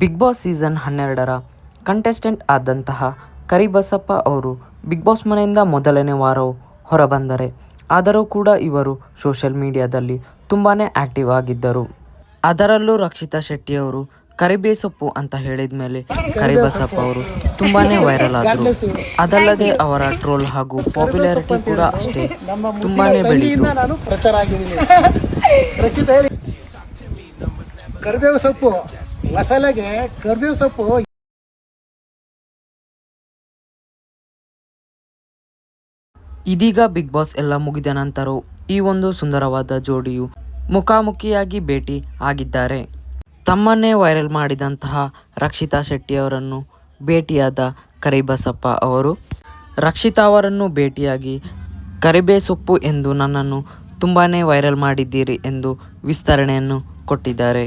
Big boss season ಹನ್ನೆರಡರ contestant ಆದಂತಹ ಕರಿಬಸಪ್ಪ ಅವರು ಬಿಗ್ ಬಾಸ್ ಮನೆಯಿಂದ ಮೊದಲನೇ ವಾರವು ಹೊರಬಂದರೆ, ಆದರೂ ಕೂಡ ಇವರು ಸೋಷಿಯಲ್ ಮೀಡಿಯಾದಲ್ಲಿ ತುಂಬಾ ಆಕ್ಟಿವ್ ಆಗಿದ್ದರು. ಅದರಲ್ಲೂ ರಕ್ಷಿತಾ ಶೆಟ್ಟಿ ಅವರು ಕರಿಬೇಸೊಪ್ಪು ಅಂತ ಹೇಳಿದ ಮೇಲೆ ಕರಿಬಸಪ್ಪ ಅವರು ತುಂಬಾನೇ ವೈರಲ್ ಆದರು. ಅದಲ್ಲದೆ ಅವರ ಟ್ರೋಲ್ ಹಾಗೂ ಪಾಪ್ಯುಲಾರಿಟಿ ಕೂಡ ಅಷ್ಟೇ ತುಂಬಾನೇ ಬೆಳೆಯಿತು ಕರಿಬೇವು ಸೊಪ್ಪು. ಮಸಾಲೆಗೆ ಕರ್ಬೇವು ಸೊಪ್ಪು ಇದೀಗ ಬಿಗ್ ಬಾಸ್ ಎಲ್ಲ ಮುಗಿದ ನಂತರ ಈ ಒಂದು ಸುಂದರವಾದ ಜೋಡಿಯು ಮುಖಾಮುಖಿಯಾಗಿ ಭೇಟಿ ಆಗಿದ್ದಾರೆ. ತಮ್ಮನ್ನೇ ವೈರಲ್ ಮಾಡಿದಂತಹ ರಕ್ಷಿತಾ ಶೆಟ್ಟಿ ಅವರನ್ನು ಭೇಟಿಯಾದ ಕರಿಬಸಪ್ಪ ಅವರು, ರಕ್ಷಿತಾ ಅವರನ್ನು ಭೇಟಿಯಾಗಿ ಕರಿಬೇ ಸೊಪ್ಪು ಎಂದು ನನ್ನನ್ನು ತುಂಬಾ ವೈರಲ್ ಮಾಡಿದ್ದೀರಿ ಎಂದು ವಿಸ್ತರಣೆಯನ್ನು ಕೊಟ್ಟಿದ್ದಾರೆ.